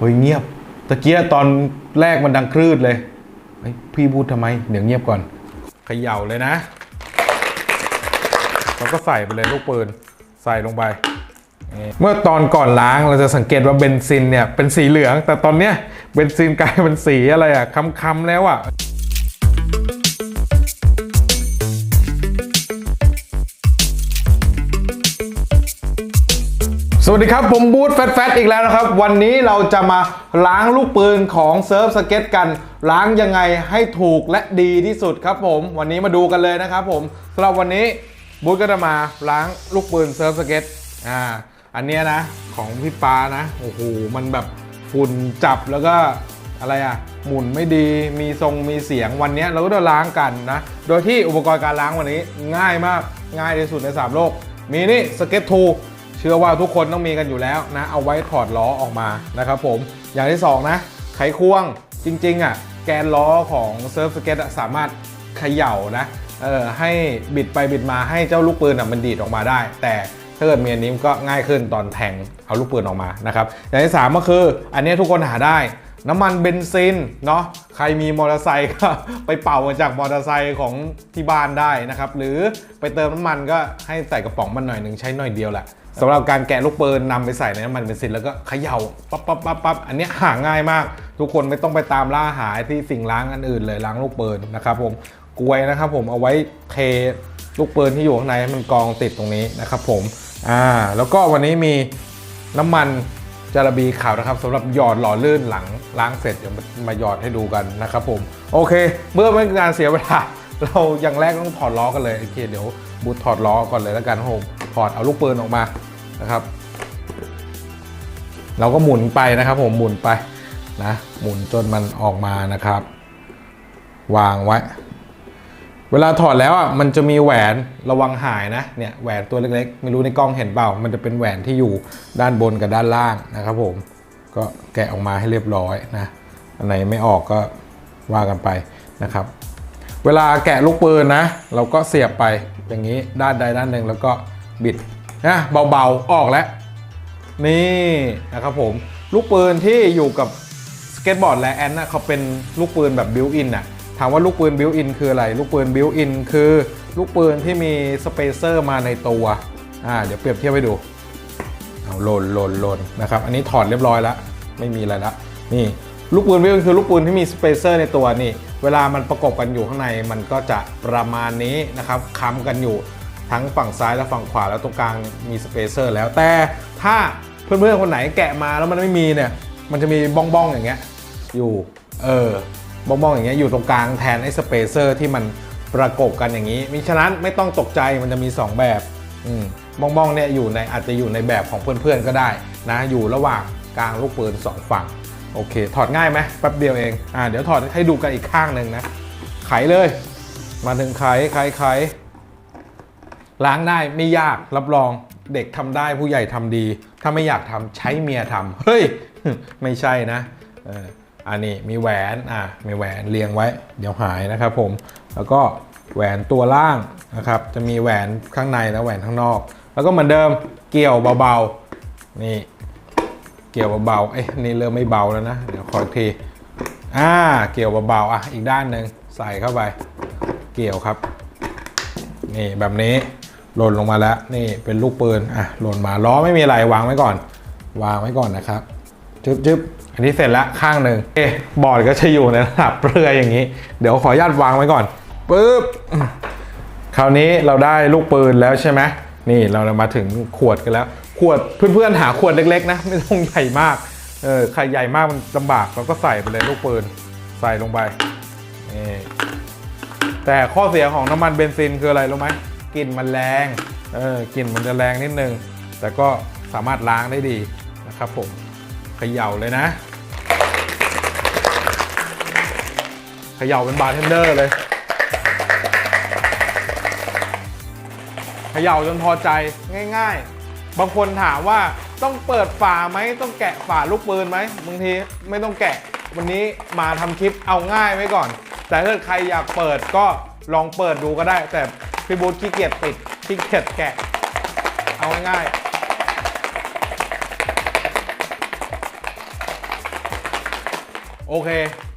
เฮ้ยเงียบตะเกียตอนแรกมันดังคลืดเลยพี่พูดทำไม เดี๋ยวเงียบก่อนเขย่าเลยนะแล้วก็ใส่ไปเลยลูกปืนใส่ลงไป เมื่อตอนก่อนล้างเราจะสังเกตว่าเบนซินเนี่ยเป็นสีเหลือง แต่ตอนเนี้ยเบนซินกลายเป็นสีอะไรอะค้ำๆแล้วอะ สวัสดีครับ ผมบูธแฟตแฟตอีกแล้วนะครับ วันนี้เราจะมาล้างลูกปืนของเซิร์ฟสเก็ตกัน ล้างยังไงให้ถูกและดีที่สุดครับผมวันนี้มาดูกันเลยนะครับผมสำหรับวันนี้บูธก็จะมาล้างลูกปืนเซิร์ฟสเก็ตอ่าอันเนี้ยนะของพี่ปานะโอ้โหมันแบบฝุ่นจับแล้วก็อะไรอะหมุนไม่ดีมีทรงมีเสียงวันนี้เราก็จะล้างกันนะ โดยที่อุปกรณ์การล้างวันนี้ง่ายมากง่ายที่สุดในสามโลก มีนี่สเก็ตทู เชื่อว่าทุกคนต้องมีกันอยู่แล้วนะ เอาไว้ถอดล้อออกมานะครับผมอย่างที่ 2 นะ ไขควงจริงๆอะแกนล้อของเซิร์ฟสเก็ตสามารถเขย่านะเออให้บิดไปบิดมาให้เจ้าลูกปืนอะมันดีดออกมาได้ แต่ถ้าเกิดมีอันนี้มก็ง่ายขึ้นตอนแทงเอาลูกปืนออกมานะครับอย่างที่ 3 ก็คือ อันนี้ทุกคนหาได้น้ำมันเบนซินเนาะใครมีมอเตอร์ไซค์ก็ไปเป่ามาจากมอเตอร์ไซค์ของที่บ้านได้นะครับ หรือไปเติมน้ำมันก็ให้ใส่กระป๋องมันหน่อยหนึ่งใช้หน่อยเดียวแหละ สำหรับการแกะลูกปืนนำไปใส่ในน้ำมันเบนซินแล้วก็เขย่าปั๊บปั๊บปั๊บปั๊บอันนี้หาง่ายมาก ทุกคนไม่ต้องไปตามล่าหาที่สิ่งล้างอันอื่นเลยล้างลูกปืนนะครับผมกลวยนะครับผมเอาไว้เทลูกปืนที่อยู่ข้างในให้มันกองติดตรงนี้นะครับผมอ่าแล้วก็วันนี้มีน้ำมันจาระบีขาวนะครับสำหรับหยอดหล่อลื่นหลังล้างเสร็จเดี๋ยวมาหยอดให้ดูกันนะครับผมโอเค เมื่อไม่เป็นการเสียเวลาเราอย่างแรกต้องถอดล้อกันเลยโอเคเดี๋ยวบูทถอดล้อก่อนเลยแล้วกันครับผม ถอดเอาลูกปืนออกมานะครับ เราก็หมุนไปนะครับ ผมหมุนไปนะหมุนจนมันออกมานะครับ วางไว้ เวลาถอดแล้วอะมันจะมีแหวนระวังหายนะเนี่ยแหวนตัวเล็กๆ ไม่รู้ในกล้องเห็นเปล่า มันจะเป็นแหวนที่อยู่ด้านบนกับด้านล่างนะครับ ผมก็แกะออกมาให้เรียบร้อยนะอันไหนไม่ออกก็ว่ากันไปนะครับ เวลาแกะลูกปืนนะ เราก็เสียบไปอย่างนี้ด้านใดด้านหนึ่งแล้วก็ บิดนะเบาๆออกแล้ว นี่นะครับผม ลูกปืนที่อยู่กับสเก็ตบอร์ดและแอนนะเขาเป็นลูกปืนแบบบิวอินน่ะถามว่าลูกปืนบิวอินคืออะไร ลูกปืนบิวอินคือลูกปืนที่มีสเปเซอร์มาในตัวอ่าเดี๋ยวเปรียบเทียบให้ดูเอาหล่นหล่นหล่นนะครับ อันนี้ถอดเรียบร้อยแล้ว ไม่มีอะไรละนี่ลูกปืนบิวอินคือลูกปืนที่มีสเปเซอร์ในตัวนี่ เวลามันประกบกันอยู่ข้างในมันก็จะประมาณนี้นะครับค้ำกันอยู่ ทั้งฝั่งซ้ายและฝั่งขวาแล้วตรงกลางมีสเปเซอร์แล้วแต่ถ้าเพื่อนๆคนไหนแกะมาแล้วมันไม่มีเนี่ยมันจะมีบ้องๆอย่างเงี้ยอยู่เออบ้องๆอย่างเงี้ยอยู่ตรงกลางแทนไอ้สเปเซอร์ที่มันประกบกันอย่างนี้มิฉะนั้นไม่ต้องตกใจมันจะมี 2 แบบอบ้องๆเนี่ยอยู่ในอาจจะอยู่ในแบบของเพื่อนๆก็ได้นะอยู่ระหว่างกลางลูกปืนสองฝั่งโอเค ถอดง่ายไหมแป๊บเดียวเองอ่าเดี๋ยวถอดให้ดูกันอีกข้างหนึ่งนะไขเลย มาถึงไขไขไข ล้างได้ไม่ยากรับรองเด็กทำได้ผู้ใหญ่ทำดี ถ้าไม่อยากทำใช้เมียทำเฮ้ย ไม่ใช่นะอออันนี้มีแหวนอะมีแหวนเรียงไว้ เดี๋ยวหายนะครับผมแล้วก็แหวนตัวล่างนะครับจะมีแหวนข้างในและแหวนข้างนอก แล้วก็เหมือนเดิมเกี่ยวเบาๆนี่เกี่ยวเบาๆเอ้ยนี่เริ่มไม่เบาแล้วนะเดี๋ยวขออีกทีอ่าเกี่ยวเบาๆอะอีกด้านหนึ่งใส่เข้าไป เกี่ยวครับ นี่แบบนี้ หล่นลงมาแล้วนี่เป็นลูกปืนอะหล่นมาล้อไม่มีอะไรวางไว้ก่อน วางไว้ก่อนนะครับจึ๊บจึ๊บอันนี้เสร็จแล้วข้างหนึ่งเอบอร์ดก็จะอยู่ในระดับเปลือยอย่างนี้ เดี๋ยวขออนุญาตวางไว้ก่อนปึ๊บคราวนี้เราได้ลูกปืนแล้วใช่ไหมนี่เรามาถึงขวดกันแล้ว ขวดเพื่อนๆหาขวดเล็กๆนะ ไม่ต้องใหญ่มากเออใครใหญ่มากมันลำบากเราก็ใส่ไปเลยลูกปืนใส่ลงไปนี่แต่ข้อเสียของน้ำมันเบนซินคืออะไรรู้ไหม กลิ่นมันแรงเออกลิ่นมันจะแรงนิดนึง แต่ก็สามารถล้างได้ดีนะครับผมเขย่าเลยนะเขย่าเป็นบาร์เทนเดอร์เลยเขย่าจนพอใจง่าย ๆ บางคนถามว่าต้องเปิดฝาไหมต้องแกะฝาลูกปืนไหมบางทีไม่ต้องแกะวันนี้มาทำคลิปเอาง่ายไว้ก่อน แต่ถ้าใครอยากเปิดก็ลองเปิดดูก็ได้ แต่ พี่บูธขี้เกียจปิดขี้เกียจแกะ เอาง่ายๆ โอเค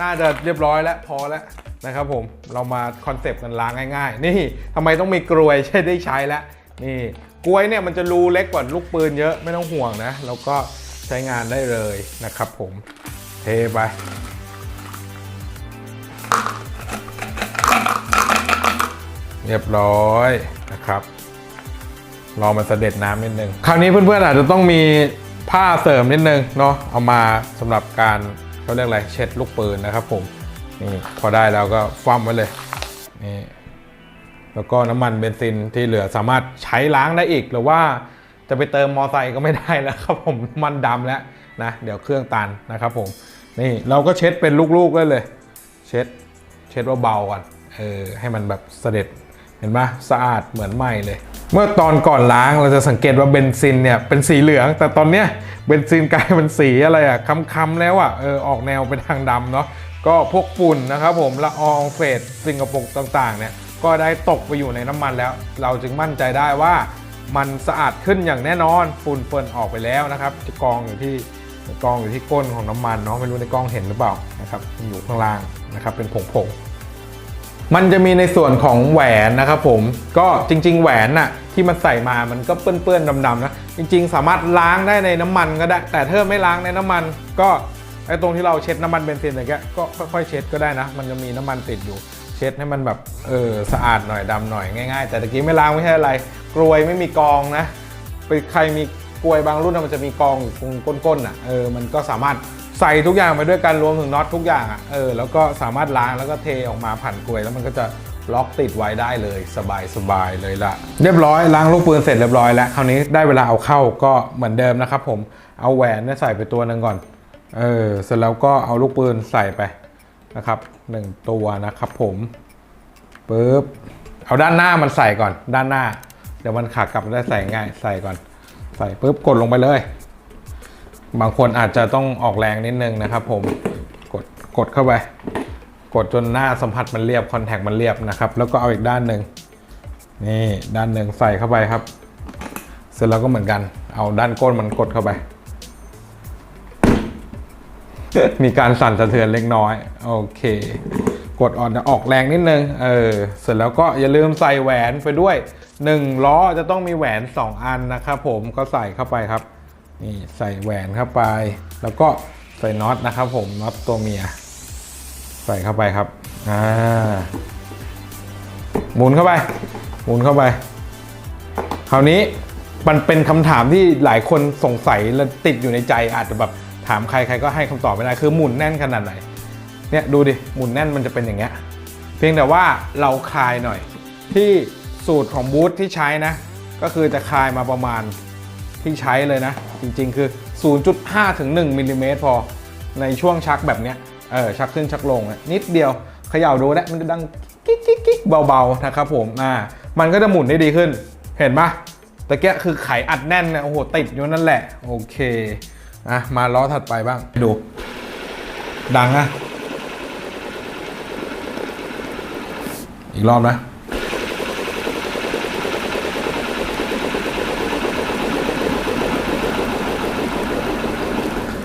น่าจะเรียบร้อยแล้วพอแล้วนะครับผมเรามาคอนเซปต์กันล้างง่าย ๆ นี่ทำไมต้องมีกรวยใช้ได้ใช้แล้วนี่กรวยเนี่ยมันจะรูเล็กกว่าลูกปืนเยอะไม่ต้องห่วงนะ แล้วก็ใช้งานได้เลยนะครับผมเทไป เรียบร้อยนะครับรอมันเสด็จน้ำนิดนึง คราวนี้เพื่อนๆอาจจะต้องมีผ้าเสริมนิดนึงเนาะเอามาสำหรับการเขาเรียกอะไรเช็ดลูกปืนนะครับผมนี่พอได้แล้วก็คว่ำไว้เลยนี่แล้วก็น้ำมันเบนซินที่เหลือสามารถใช้ล้างได้อีก หรือว่าจะไปเติมมอไซค์ก็ไม่ได้แล้วครับผมมันดำแล้วนะเดี๋ยวเครื่องตันนะครับผมนี่เราก็เช็ดเป็นลูกๆได้เลย เช็ด เช็ดว่าเบาก่อนเออให้มันแบบเสด็จ เห็นปะสะอาดเหมือนใหม่เลย เมื่อตอนก่อนล้างเราจะสังเกตว่าเบนซินเนี่ยเป็นสีเหลือง แต่ตอนเนี้ยเบนซินกลายเป็นสีอะไรอะค้ำๆแล้วอะเออออกแนวเป็นทางดำเนาะก็พวกฝุ่นนะครับผมละอองเศษสิ่งกระปรกต่างๆเนี่ยก็ได้ตกไปอยู่ในน้ำมันแล้ว เราจึงมั่นใจได้ว่ามันสะอาดขึ้นอย่างแน่นอนฝุ่นเปินออกไปแล้วนะครับที่กองอยู่ที่กองอยู่ที่ก้นของน้ำมันเนาะไม่รู้ในกล้องเห็นหรือเปล่านะครับอยู่ข้างล่างนะครับเป็นผงๆ มันจะมีในส่วนของแหวนนะครับผมก็จริง ๆ แหวนน่ะที่มันใส่มามันก็เปื้อนๆดำๆนะจริง ๆ สามารถล้างได้ในน้ำมันก็ได้ แต่ถ้าไม่ล้างในน้ำมัน ก็ไอ้ตรงที่เราเช็ดน้ำมันเบนซินอะไรเงี้ยก็ค่อยๆเช็ดก็ได้นะ มันจะมีน้ำมันติดอยู่ เช็ดให้มันแบบเออสะอาดหน่อยดำหน่อยง่ายๆ แต่ตะกี้ไม่ล้างไม่ใช่อะไรกรวยไม่มีกองนะไปใครมีกรวยบางรุ่นน่ะมันจะมีกองอยู่ตรงก้นๆอะเออมันก็สามารถ ใส่ทุกอย่างไปด้วยกันรวมถึงน็อตทุกอย่างอะเออแล้วก็สามารถล้างแล้วก็เทออกมาผ่านกรวย แล้วมันก็จะล็อกติดไว้ได้เลยสบายสบายเลยละเรียบร้อยล้างลูกปืนเสร็จเรียบร้อยแล้วคราวนี้ได้เวลาเอาเข้าก็เหมือนเดิมนะครับผมเอาแหวนเนี่ยใส่ไปตัวหนึ่งก่อนเออเสร็จแล้วก็เอาลูกปืนใส่ไปนะครับหนึ่งตัวนะครับผมปึ๊บเอาด้านหน้ามันใส่ก่อนด้านหน้า เดี๋ยวมันขากลับได้ใส่ง่ายใส่ก่อน ใส่ปึ๊บกดลงไปเลย บางคนอาจจะต้องออกแรงนิดนึงนะครับผมกดกดเข้าไป กดจนหน้าสัมผัสมันเรียบคอนแทคมันเรียบนะครับ แล้วก็เอาอีกด้านหนึ่งนี่ด้านหนึ่งใส่เข้าไปครับ เสร็จแล้วก็เหมือนกัน เอาด้านก้นมันกดเข้าไป มีการสั่นสะเทือนเล็กน้อย โอเค กดออนออกแรงนิดนึงเออเสร็จแล้วก็อย่าลืมใส่แหวนไปด้วย1ล้อจะต้องมีแหวน 2 อันนะครับผมก็ใส่เข้าไปครับ นี่ใส่แหวนเข้าไป แล้วก็ใส่น็อตนะครับผมน็อตตัวเมีย ใส่เข้าไปครับอ่าหมุนเข้าไป หมุนเข้าไป คราวนี้มันเป็นคำถามที่หลายคนสงสัยและติดอยู่ในใจอาจจะแบบถามใครใครก็ให้คำตอบไม่ได้คือหมุนแน่นขนาดไหนเนี่ยดูดิหมุนแน่นมันจะเป็นอย่างเงี้ยเพียงแต่ว่าเราคลายหน่อยที่สูตรของบูธที่ใช้นะ ก็คือจะคลายมาประมาณ ที่ใช้เลยนะ จริงๆ คือ 0.5ถึง1มิลลิเมตรพอในช่วงชักแบบเนี้ยเออชักขึ้นชักลงนิดเดียวเขย่าดูนะมันจะดังกิ๊กกิ๊กกิ๊กเบาๆนะครับผมอ่ามันก็จะหมุนได้ดีขึ้น เห็นปะตะเกียคือไขอัดแน่นเนี่ยโอ้โหติดอยู่นั่นแหละ โอเคอะมาล้อถัดไปบ้างดู ดังอะอีกรอบนะ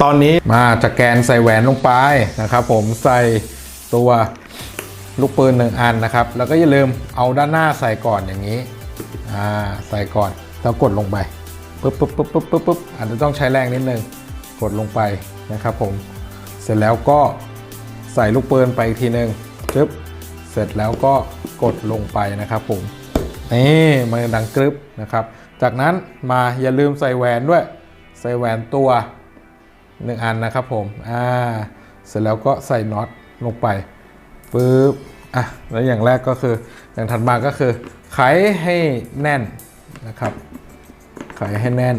ตอนนี้มาจะแกนใส่แหวนลงไปนะครับผมใส่ตัวลูกปืนหนึ่งอันนะครับ แล้วก็อย่าลืมเอาด้านหน้าใส่ก่อนอย่างนี้อ่าใส่ก่อนแล้วกดลงไปปุ๊บปุ๊บปุ๊บปุ๊บปุ๊บอาจจะต้องใช้แรงนิดนึงกดลงไปนะครับผมเสร็จแล้วก็ใส่ลูกปืนไปอีกทีหนึ่งปึ๊บเสร็จแล้วก็กดลงไปนะครับผมนี่มันดังกรึบนะครับ จากนั้นมาอย่าลืมใส่แหวนด้วย ใส่แหวนตัว หนึ่งอันนะครับผมอ่าเสร็จแล้วก็ใส่น็อตลงไปปึ๊บอะแล้วอย่างแรกก็คืออย่างถัดมาก็คือไขให้แน่นนะครับไขให้แน่น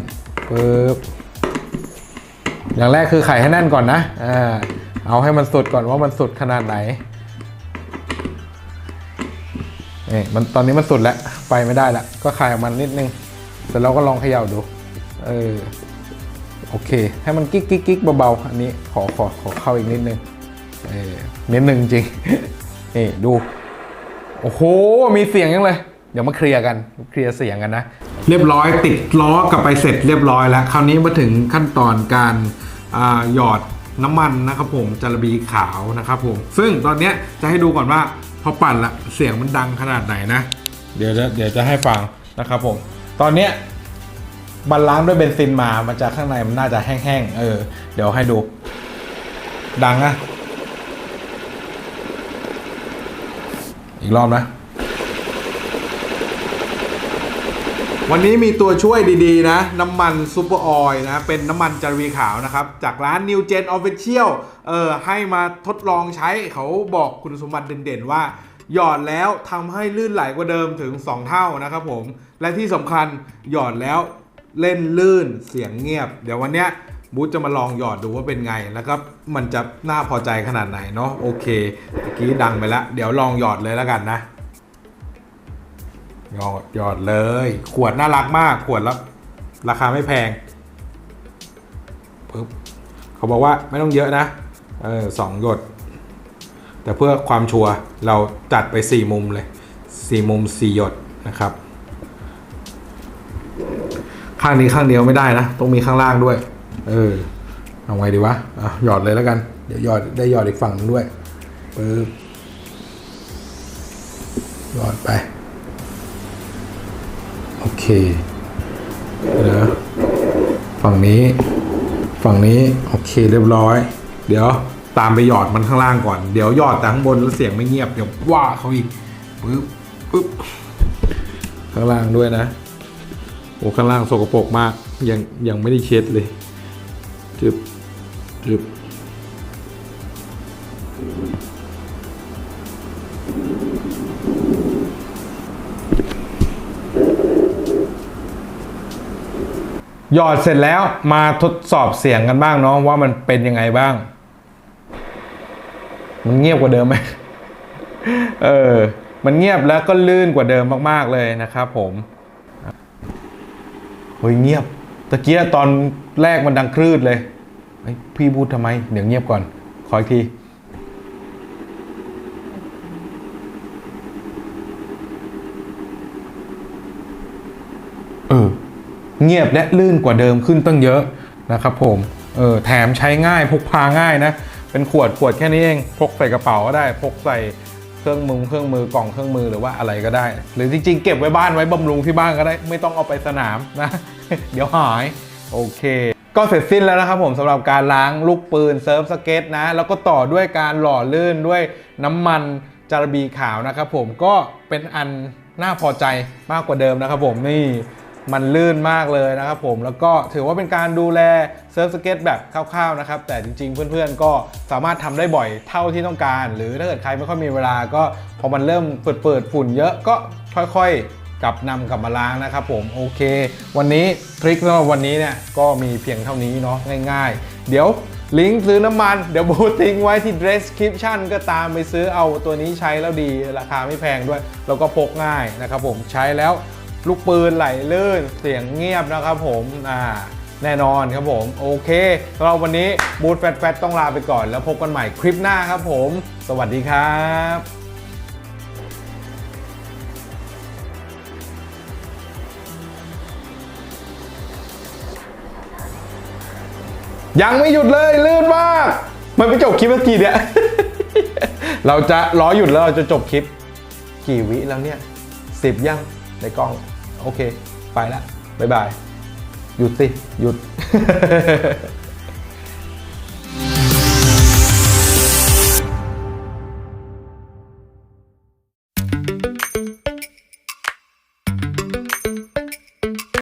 ปึ๊บอย่างแรกคือไขให้แน่นก่อนนะอ่าเอาให้มันสุดก่อนว่ามันสุดขนาดไหนนี่มันตอนนี้มันสุดแล้วไปไม่ได้ละก็คลายออกมานิดนึงเสร็จแล้วก็ลองเขย่าดู เออ โอเค ให้มันกิ๊กกิ๊กกิ๊กเบาๆ อันนี้ขอขอขอเข้าอีกนิดนึงเออนิดนึงจริงนี่ดู โอ้โห มีเสียงยังเลย เดี๋ยวมาเคลียร์กัน เคลียร์เสียงกันนะ เรียบร้อยติดล้อกลับไปเสร็จเรียบร้อยแล้ว คราวนี้มาถึงขั้นตอนการอาหยอดน้ำมันนะครับผมจารบีขาวนะครับผม ซึ่งตอนนี้จะให้ดูก่อนว่าพอปั่นละเสียงมันดังขนาดไหนนะ เดี๋ยวจะเดี๋ยวจะให้ฟังนะครับผม ตอนเนี้ย มันล้างด้วยเบนซินมา มันจะข้างในมันน่าจะแห้งๆ เออ เดี๋ยวให้ดู ดังนะอีกรอบนะ วันนี้มีตัวช่วยดีๆนะ น้ำมันซูเปอร์ออยล์นะ เป็นน้ำมันจารีขาวนะครับ จากร้าน New Gen Official เออให้มาทดลองใช้เขาบอกคุณสมบัติเด่นๆว่าหยอดแล้วทำให้ลื่นไหลกว่าเดิมถึง 2 เท่านะครับผม และที่สำคัญหยอดแล้ว เล่นลื่นเสียงเงียบ เดี๋ยววันเนี้ยบูธจะมาลองหยอดดูว่าเป็นไง แล้วก็มันจะน่าพอใจขนาดไหนเนาะโอเคเมื่อกี้ดังไปแล้ว เดี๋ยวลองหยอดเลยแล้วกันนะหยอดหยอดเลย ขวดน่ารักมาก ขวดและราคาไม่แพงปึ๊บเขาบอกว่าไม่ต้องเยอะนะเออสองหยด แต่เพื่อความชัวร์เราจัดไป4มุมเลย4มุม4หยดนะครับ ข้างนี้ข้างเดียวไม่ได้นะ ต้องมีข้างล่างด้วย เออ เอาไงดีวะอะหยอดเลยแล้วกัน เดี๋ยวหยอดได้หยอดอีกฝั่งนึงด้วยปึ๊บหยอดไป โอเคเดี๋ยฝั่งนี้ ฝั่งนี้ โอเคเรียบร้อย เดี๋ยวตามไปหยอดมันข้างล่างก่อน เดี๋ยวหยอดแต่ข้างบนแล้วเสียงไม่เงียบ เดี๋ยวว่าเขาอีกปึ๊บปึ๊บข้างล่างด้วยนะ โอ้ข้างล่างสกปรกมาก ยังยังไม่ได้เช็ดเลยจึบจึบหยอดเสร็จแล้วมาทดสอบเสียงกันบ้างเนาะว่ามันเป็นยังไงบ้าง มันเงียบกว่าเดิมไหมเออ มันเงียบแล้วก็ลื่นกว่าเดิมมาก ๆ เลยนะครับผม เฮ้ยเงียบตะเกียตอนแรกมันดังคลืดเลยพี่พูดทำไม เดี๋ยวเงียบก่อน ขออีกที เออ เงียบและลื่นกว่าเดิมขึ้นตั้งเยอะนะครับผม เออ แถมใช้ง่ายพกพาง่ายนะ เป็นขวดขวดแค่นี้เอง พกใส่กระเป๋าก็ได้ พกใส่ เครื่องมือเครื่องมือกล่องเครื่องมือหรือว่าอะไรก็ได้ หรือจริงๆ เก็บไว้บ้านไว้บำรุงที่บ้านก็ได้ ไม่ต้องเอาไปสนามนะ เดี๋ยวหายโอเคก็เสร็จสิ้นแล้วนะครับผมสำหรับการล้างลูกปืนเซิร์ฟสเก็ตนะ แล้วก็ต่อด้วยการหล่อลื่นด้วยน้ำมันจารบีขาวนะครับผมก็เป็นอันน่าพอใจมากกว่าเดิมนะครับผมนี่ มันลื่นมากเลยนะครับผมแล้วก็ถือว่าเป็นการดูแลเซิร์ฟสเก็ตแบบคร่าวๆนะครับ แต่จริงๆ เพื่อนๆ ก็สามารถทำได้บ่อยเท่าที่ต้องการ หรือถ้าเกิดใครไม่ค่อยมีเวลาก็พอมันเริ่มเปิดๆฝุ่นเยอะก็ค่อยๆกลับนำกลับมาล้างนะครับผมโอเค วันนี้ทริคสำหรับวันนี้เนี่ยก็มีเพียงเท่านี้เนาะง่าย ๆ เดี๋ยวลิงก์ซื้อน้ำมันเดี๋ยวบูททิ้งไว้ที่ description ก็ตามไปซื้อเอาตัวนี้ใช้แล้วดีราคาไม่แพงด้วย แล้วก็พกง่ายนะครับผมใช้แล้ว ลูกปืนไหลลื่น เสียงเงียบนะครับผมอ่าแน่นอนครับผม โอเคสำหรับวันนี้บูธแฟตแฟตต้องลาไปก่อน แล้วพบกันใหม่คลิปหน้าครับผม สวัสดีครับยังไม่หยุดเลยลื่นมาก มันไปจบคลิปเมื่อกี้เนี่ย เราจะล้อหยุดแล้วเราจะจบคลิป กี่วิแล้วเนี่ยสิบยังในกล้อง โอเค ไปละบ๊ายบาย หยุดสิ หยุด